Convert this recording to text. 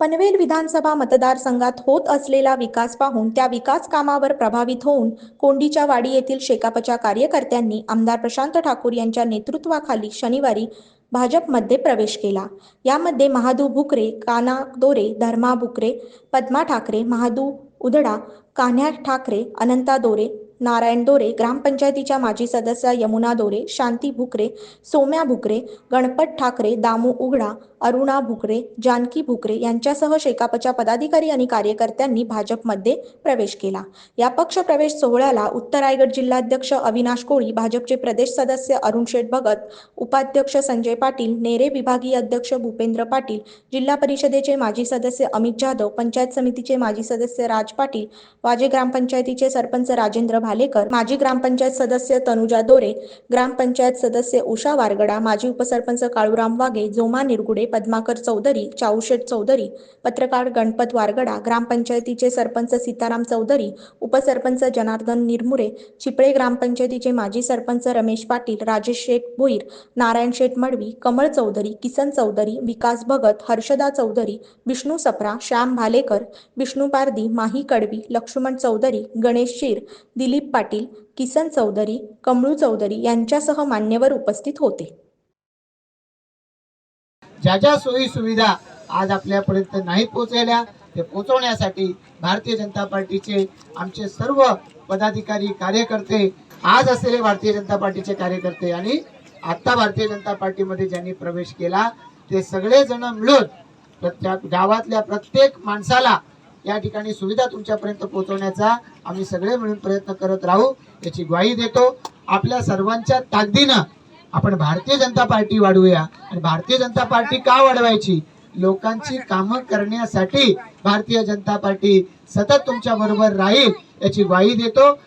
पनवेल विधानसभा मतदारसंघात होत असलेला विकास पाहून त्या विकास कामावर प्रभावित होऊन कोंडीच्या वाडी येथील शेकापच्या कार्यकर्त्यांनी आमदार प्रशांत ठाकूर यांच्या नेतृत्वाखाली शनिवारी भाजपमध्ये प्रवेश केला. यामध्ये महादू भुकरे काना दोरे धर्मा भुकरे पद्मा ठाकरे महादू उदडा कान्ह्या ठाकरे अनंता दोरे नारायण दोरे ग्रामपंचायतीच्या माजी सदस्या यमुना दोरे शांती भुकरे सोम्या भुकरे गणपत ठाकरे दामू उघडा अरुणा भुकरे जानकी भुकरे यांच्यासह शेकापच्या पदाधिकारी आणि कार्यकर्त्यांनी भाजपमध्ये प्रवेश केला. या पक्ष प्रवेश सोहळ्याला उत्तर रायगड जिल्हाध्यक्ष अविनाश कोळी भाजपचे प्रदेश सदस्य अरुण शेठ भगत उपाध्यक्ष संजय पाटील नेरे विभागीय अध्यक्ष भूपेंद्र पाटील जिल्हा परिषदेचे माजी सदस्य अमित जाधव पंचायत समितीचे माजी सदस्य राज पाटील वाजे ग्रामपंचायतीचे सरपंच राजेंद्र भालेकर माजी ग्रामपंचायत सदस्य तनुजा दोरे ग्रामपंचायत सदस्य उषा वारगडा माजी उपसरपंच काळूराम वाघे जोमा निरगुडे पद्माकर चौधरी चाऊशेठ चौधरी पत्रकार गणपत वारगडा ग्रामपंचायतीचे सरपंच सीताराम चौधरी उपसरपंच जनार्दन निरमुरे चिपळे ग्रामपंचायतीचे माजी सरपंच रमेश पाटील राजेश शेठ भोईर नारायण शेठ मडवी कमळ चौधरी किसन चौधरी विकास भगत हर्षदा चौधरी विष्णू सप्रा श्याम भालेकर विष्णू पारदी माही कडवी लक्ष्मण चौधरी गणेश शीर दिलीप पाटील किसन चौधरी कमळू चौधरी यांच्यासह मान्यवर उपस्थित होते. ज्या ज्या सोयी सुविधा आज आपल्यापर्यंत नाही पोहोचलेल्या ते पोहोचवण्यासाठी भारतीय जनता पार्टीचे आमचे सर्व पदाधिकारी कार्यकर्ते आज असलेले भारतीय जनता पार्टीचे कार्यकर्ते आणि आता भारतीय जनता पार्टीमध्ये ज्यांनी प्रवेश केला ते सगळे जण मिळून प्रत्येक गावातल्या प्रत्येक माणसाला या ठिकाणी सुविधा तुमच्यापर्यंत पोहोचवण्याचा आम्ही सगळे मिळून प्रयत्न करत राहू याची ग्वाही देतो. आपल्या सर्वांच्या ताकदीनं आपण भारतीय जनता पार्टी वाढवूया. आणि भारतीय जनता पार्टी का वाढवायची? लोकांची कामं करण्यासाठी भारतीय जनता पार्टी सतत तुमच्या बरोबर राहील याची ग्वाही देतो.